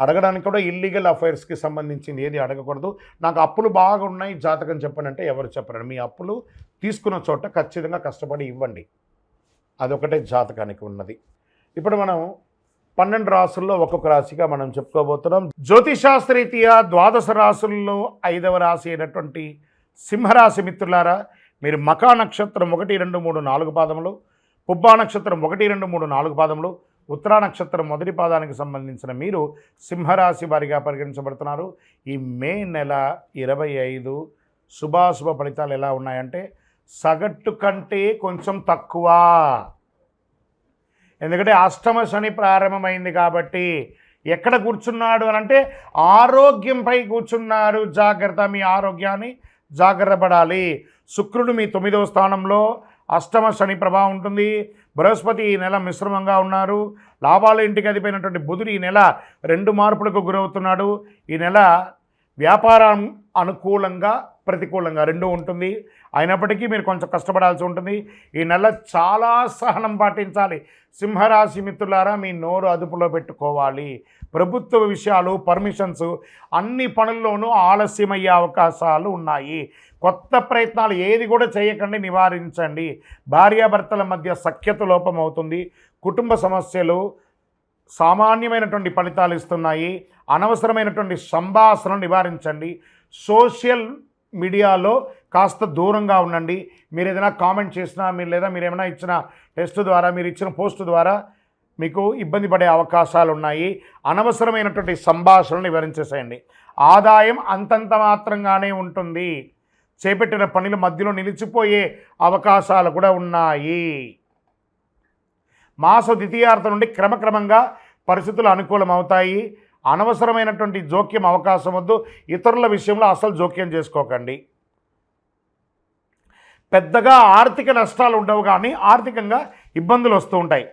అడగడానికి కూడా ఇల్లీగల్ అఫైర్స్కి సంబంధించింది ఏది అడగకూడదు. నాకు అప్పులు బాగా ఉన్నాయి జాతకం చెప్పండి అంటే ఎవరు చెప్పరండి మీ అప్పులు తీసుకున్న చోట ఖచ్చితంగా కష్టపడి ఇవ్వండి. అదొకటే జాతకానికి ఉన్నది. ఇప్పుడు మనం పన్నెండు రాసుల్లో ఒక్కొక్క రాశిగా మనం చెప్పుకోబోతున్నాం. జ్యోతిశాస్త్రరీత్యా ద్వాదశ రాసుల్లో ఐదవ రాశి అయినటువంటి సింహరాశి మిత్రులారా మీరు మకా నక్షత్రం ఒకటి రెండు మూడు నాలుగు పాదములు పుబ్బా నక్షత్రం ఒకటి రెండు మూడు నాలుగు పాదములు ఉత్తరా నక్షత్రం మొదటి పాదానికి సంబంధించిన మీరు సింహరాశి వారిగా పరిగణించబడుతున్నారు. ఈ మే నెల ఇరవై ఐదు శుభాశుభ ఫలితాలు ఎలా ఉన్నాయంటే సగటు కంటే కొంచెం తక్కువ. ఎందుకంటే అష్టమ శని ప్రారంభమైంది కాబట్టి ఎక్కడ కూర్చున్నాడు అని అంటే ఆరోగ్యంపై కూర్చున్నారు. జాగ్రత్త మీ ఆరోగ్యాన్ని జాగ్రత్త పడాలి. శుక్రుడు మీ తొమ్మిదవ స్థానంలో అష్టమ శని ప్రభావం ఉంటుంది. బృహస్పతి ఈ నెల మిశ్రమంగా ఉన్నారు. లాభాల ఇంటికి అధిపోయినటువంటి బుధుడు ఈ నెల రెండు మార్పులకు గురవుతున్నాడు. ఈ నెల వ్యాపారం అనుకూలంగా ప్రతికూలంగా రెండూ ఉంటుంది. అయినప్పటికీ మీరు కొంచెం కష్టపడాల్సి ఉంటుంది. ఈ నెల చాలా సహనం పాటించాలి. సింహరాశి మిత్రులారా మీ నోరు అదుపులో పెట్టుకోవాలి. ప్రభుత్వ విషయాలు పర్మిషన్స్ అన్ని పనుల్లోనూ ఆలస్యమయ్యే అవకాశాలు ఉన్నాయి. కొత్త ప్రయత్నాలు ఏది కూడా చేయకండి నివారించండి. భార్యాభర్తల మధ్య సఖ్యత లోపం అవుతుంది కుటుంబ సమస్యలు సామాన్యమైనటువంటి ఫలితాలు ఇస్తున్నాయి. అనవసరమైనటువంటి సంభాషణను నివారించండి. సోషల్ మీడియాలో కాస్త దూరంగా ఉండండి. మీరు ఏదైనా కామెంట్ చేసినా మీరు లేదా మీరు ఏమైనా ఇచ్చిన టెస్ట్ ద్వారా మీరు ఇచ్చిన పోస్ట్ ద్వారా మీకు ఇబ్బంది పడే అవకాశాలు ఉన్నాయి. అనవసరమైనటువంటి సంభాషణలు నివారించేసేయండి. ఆదాయం అంతంత మాత్రంగానే ఉంటుంది. చేపట్టిన పనుల మధ్యలో నిలిచిపోయే అవకాశాలు కూడా ఉన్నాయి. మాస ద్వితీయార్థం నుండి క్రమక్రమంగా పరిస్థితులు అనుకూలమవుతాయి. అనవసరమైనటువంటి జోక్యం అవకాశం వద్దు. ఇతరుల విషయంలో అసలు జోక్యం చేసుకోకండి. పెద్దగా ఆర్థిక నష్టాలు ఉండవు కానీ ఆర్థికంగా ఇబ్బందులు వస్తూ ఉంటాయి.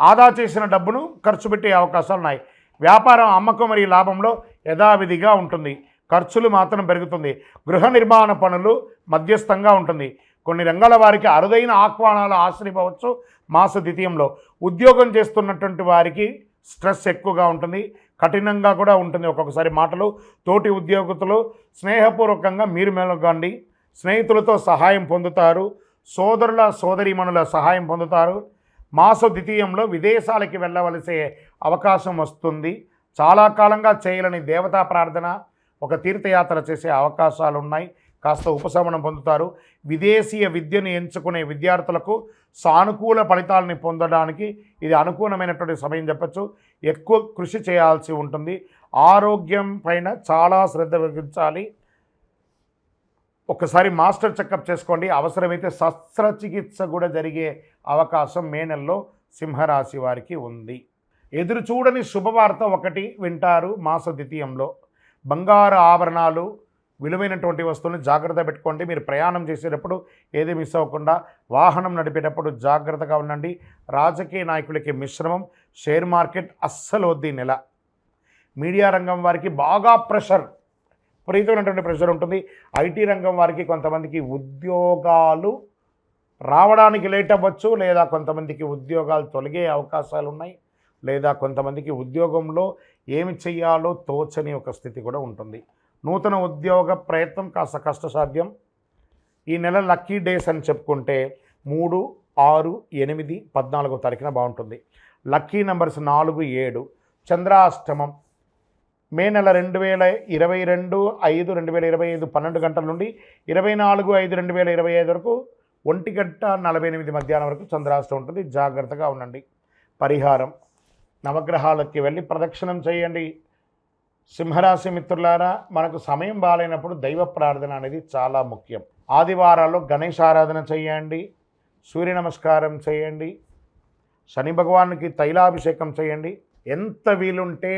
ఆదా చేసిన డబ్బును ఖర్చు పెట్టే అవకాశాలు ఉన్నాయి. వ్యాపారం అమ్మకం మరియు లాభంలో యథావిధిగా ఉంటుంది. ఖర్చులు మాత్రం పెరుగుతుంది. గృహ నిర్మాణ పనులు మధ్యస్థంగా ఉంటుంది. కొన్ని రంగాల వారికి అరుదైన ఆహ్వానాలు ఆశ్రయిపోవచ్చు మాస ద్వితీయంలో. ఉద్యోగం చేస్తున్నటువంటి వారికి స్ట్రెస్ ఎక్కువగా ఉంటుంది. కఠినంగా కూడా ఉంటుంది ఒక్కొక్కసారి మాటలు. తోటి ఉద్యోగతులు స్నేహపూర్వకంగా మీరు మెలగండి. స్నేహితులతో సహాయం పొందుతారు. సోదరుల సోదరీమణుల సహాయం పొందుతారు. మాస ద్వితీయంలో విదేశాలకి వెళ్ళవలసే అవకాశం వస్తుంది. చాలా కాలంగా చేయలేని దేవతా ప్రార్థన ఒక తీర్థయాత్ర చేసే అవకాశాలు ఉన్నాయి కాస్త ఉపశమనం పొందుతారు. విదేశీయ విద్యను ఎంచుకునే విద్యార్థులకు సానుకూల ఫలితాలని పొందడానికి ఇది అనుకూలమైనటువంటి సమయం చెప్పచ్చు. ఎక్కువ కృషి చేయాల్సి ఉంటుంది. ఆరోగ్యం పైన చాలా శ్రద్ధ వహించాలి ఒకసారి మాస్టర్ చెకప్ చేసుకోండి. అవసరమైతే శస్త్రచికిత్స కూడా జరిగే అవకాశం మే నెలలో సింహరాశి వారికి ఉంది. ఎదురు చూడని శుభవార్త ఒకటి వింటారు మాస ద్వితీయంలో. బంగారు ఆభరణాలు విలువైనటువంటి వస్తువులను జాగ్రత్త పెట్టుకోండి. మీరు ప్రయాణం చేసేటప్పుడు ఏది మిస్ అవ్వకుండా వాహనం నడిపేటప్పుడు జాగ్రత్తగా ఉండండి. రాజకీయ నాయకులకి మిశ్రమం షేర్ మార్కెట్ అస్సలు వద్ది నెల. మీడియా రంగం వారికి బాగా ప్రెషర్ విపరీతమైనటువంటి ప్రెషర్ ఉంటుంది. ఐటీ రంగం వారికి కొంతమందికి ఉద్యోగాలు రావడానికి లేట్ అవ్వచ్చు లేదా కొంతమందికి ఉద్యోగాలు తొలగే అవకాశాలు ఉన్నాయి లేదా కొంతమందికి ఉద్యోగంలో ఏమి చేయాలో తోచని ఒక స్థితి కూడా ఉంటుంది. నూతన ఉద్యోగ ప్రయత్నం కాస్త కష్టసాధ్యం. ఈ నెల లక్కీ డేస్ అని చెప్పుకుంటే మూడు ఆరు ఎనిమిది పద్నాలుగో తారీఖున బాగుంటుంది. లక్కీ నెంబర్స్ నాలుగు ఏడు. చంద్రాష్టమం మే నెల రెండు వేల ఇరవై రెండు ఐదు రెండు వేల ఇరవై ఐదు పన్నెండు గంటల నుండి ఇరవై నాలుగు ఐదు రెండు వేల ఇరవై ఐదు వరకు ఒంటి గంట నలభై ఎనిమిది మధ్యాహ్నం వరకు చంద్రాష్టం ఉంటుంది. జాగ్రత్తగా ఉండండి. పరిహారం. నవగ్రహాలకి వెళ్ళి ప్రదక్షిణం చేయండి. సింహరాశి మిత్రులారా మనకు సమయం బాగాలేనప్పుడు దైవ ప్రార్థన అనేది చాలా ముఖ్యం. ఆదివారాల్లో గణేష్ ఆరాధన చేయండి సూర్య నమస్కారం చేయండి శని భగవానికి తైలాభిషేకం చేయండి ఎంత వీలుంటే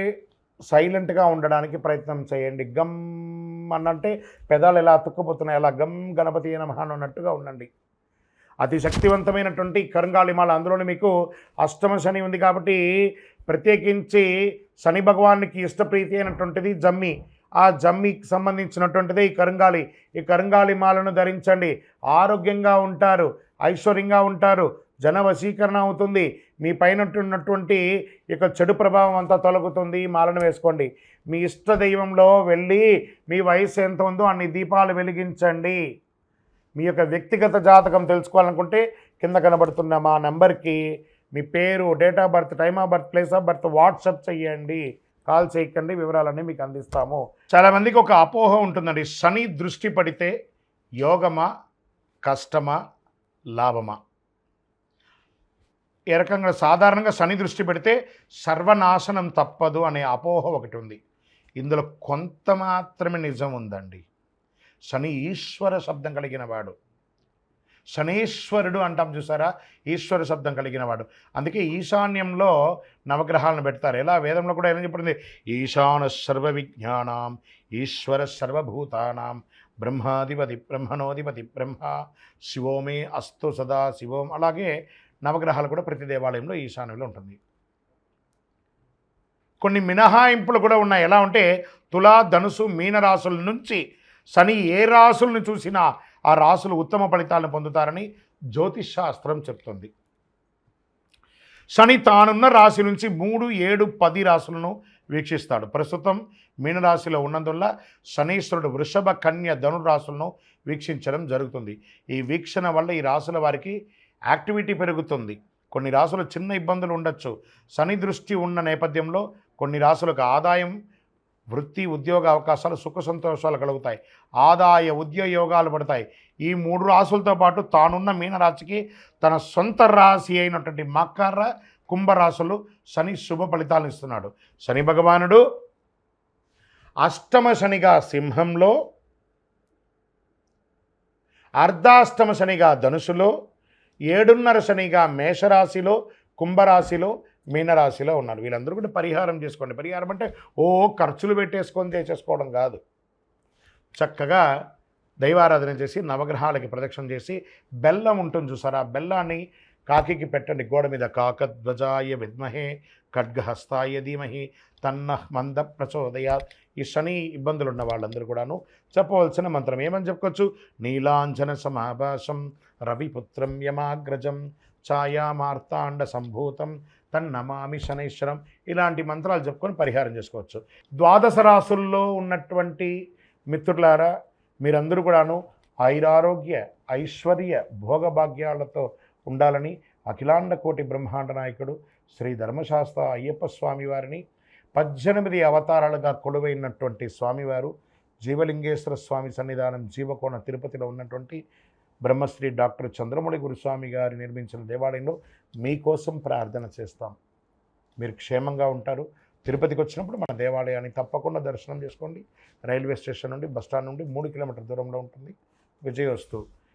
సైలెంట్గా ఉండడానికి ప్రయత్నం చేయండి. గమ్ అన్నంటే పెదాలు ఎలా అతుక్కుపోతున్నాయి అలా గమ్ గణపతి నమహాన్ అన్నట్టుగా ఉండండి. అతి శక్తివంతమైనటువంటి కరంగాళిమాల అందులోని మీకు అష్టమ శని ఉంది కాబట్టి ప్రత్యేకించి శని భగవానికి ఇష్టప్రీతి అయినటువంటిది జమ్మి. ఆ జమ్మికి సంబంధించినటువంటిదే ఈ కరంగాలి. ఈ కరంగాలి మాలను ధరించండి. ఆరోగ్యంగా ఉంటారు ఐశ్వర్యంగా ఉంటారు జన వశీకరణ అవుతుంది. మీ పైన ఉన్నటువంటి ఇక చెడు ప్రభావం అంతా తొలగుతుంది. ఈ మాలను వేసుకోండి. మీ ఇష్ట దైవంలో వెళ్ళి మీ వయసు ఎంత ఉందో అన్ని దీపాలు వెలిగించండి. మీ యొక్క వ్యక్తిగత జాతకం తెలుసుకోవాలనుకుంటే కింద కనబడుతున్న మా నెంబర్కి మీ పేరు date of birth time of birth place of birth WhatsApp చేయండి. కాల్ చేయకండి. వివరాలన్నీ మీకు అందిస్తాము. చాలామందికి ఒక అపోహ ఉంటుందండి. శని దృష్టి పడితే యోగమా కష్టమా లాభమా? ఏ రకంగా? సాధారణంగా శని దృష్టి పెడితే సర్వనాశనం తప్పదు అనే అపోహ ఒకటి ఉంది. ఇందులో కొంత మాత్రమే నిజం ఉందండి. శని ఈశ్వర శబ్దం కలిగిన వాడు. శనీశ్వరుడు అంటాం చూసారా? ఈశ్వర శబ్దం కలిగిన వాడు. అందుకే ఈశాన్యంలో నవగ్రహాలను పెడతారు. ఎలా? వేదంలో కూడా ఏమని చెప్పింది? ఈశాన సర్వ విజ్ఞానం ఈశ్వర సర్వభూతానాం బ్రహ్మాధిపతి బ్రహ్మణోధిపతి బ్రహ్మ శివోమే అస్తు సదా శివోం అలాగే నవగ్రహాలు కూడా ప్రతి దేవాలయంలో ఈశాన్యంలో ఉంటుంది. కొన్ని మినహాయింపులు కూడా ఉన్నాయి. ఎలా ఉంటే తులా ధనుసు మీనరాశుల నుంచి శని ఏ రాశుల్ని చూసినా ఆ రాసులు ఉత్తమ ఫలితాలను పొందుతారని జ్యోతిష్ శాస్త్రం చెప్తుంది. శని తానున్న రాశి నుంచి మూడు ఏడు పది రాసులను వీక్షిస్తాడు. ప్రస్తుతం మీనరాశిలో ఉన్నందువల్ల శనీశ్వరుడు వృషభ కన్య ధనురాశులను వీక్షించడం జరుగుతుంది. ఈ వీక్షణ వల్ల ఈ రాశుల వారికి యాక్టివిటీ పెరుగుతుంది. కొన్ని రాసులు చిన్న ఇబ్బందులు ఉండొచ్చు. శని దృష్టి ఉన్న నేపథ్యంలో కొన్ని రాసులకు ఆదాయం వృత్తి ఉద్యోగ అవకాశాలు సుఖ సంతోషాలు కలుగుతాయి. ఆదాయ ఉద్యోగాలు పడతాయి. ఈ మూడు రాసులతో పాటు తానున్న మీనరాశికి తన సొంత రాశి అయినటువంటి మకర కుంభరాశులు శని శుభ ఫలితాలను ఇస్తున్నాడు. శని భగవానుడు అష్టమ శనిగా సింహంలో అర్ధాష్టమ శనిగా ధనుసులో ఏడున్నర శనిగా మేషరాశిలో కుంభరాశిలో మీనరాశిలో ఉన్నారు. వీళ్ళందరూ కూడా పరిహారం చేసుకోండి. పరిహారం అంటే ఓ ఖర్చులు పెట్టేసుకొని చేసేసుకోవడం కాదు. చక్కగా దైవారాధన చేసి నవగ్రహాలకి ప్రదక్షిణ చేసి బెల్లం ఉంటుంది చూసారా? ఆ బెల్లాన్ని కాకికి పెట్టండి. గోడ మీద కాకధ్వజాయ విద్మహే ఖడ్గహస్తాయ ధీమహి తన్న మంద ప్రచోదయ ఈ శని ఇబ్బందులు ఉన్న వాళ్ళందరూ కూడాను చెప్పవలసిన మంత్రం ఏమని చెప్పుకోవచ్చు? నీలాంజన సమాభాసం రవిపుత్రం యమాగ్రజం ఛాయామార్తాండ సంభూతం తన్నమామి శనైశ్వరం ఇలాంటి మంత్రాలు చెప్పుకొని పరిహారం చేసుకోవచ్చు. ద్వాదశ రాసుల్లో ఉన్నటువంటి మిత్రులారా మీరందరూ కూడాను ఐరారోగ్య ఐశ్వర్య భోగభాగ్యాలతో ఉండాలని అఖిలాండ కోటి బ్రహ్మాండ నాయకుడు శ్రీ ధర్మశాస్త్ర అయ్యప్ప స్వామి వారిని పద్దెనిమిది అవతారాలుగా కొలువైనటువంటి స్వామివారు జీవలింగేశ్వర స్వామి సన్నిధానం జీవకోణ తిరుపతిలో ఉన్నటువంటి బ్రహ్మశ్రీ డాక్టర్ చంద్రమౌళి గురుస్వామి గారి నిర్మించిన దేవాలయంలో మీకోసం ప్రార్థన చేస్తాం. మీరు క్షేమంగా ఉంటారు. తిరుపతికి వచ్చినప్పుడు మన దేవాలయాన్ని తప్పకుండా దర్శనం చేసుకోండి. రైల్వే స్టేషన్ నుండి బస్టాండ్ నుండి మూడు కిలోమీటర్ దూరంలో ఉంటుంది. విజయవస్తు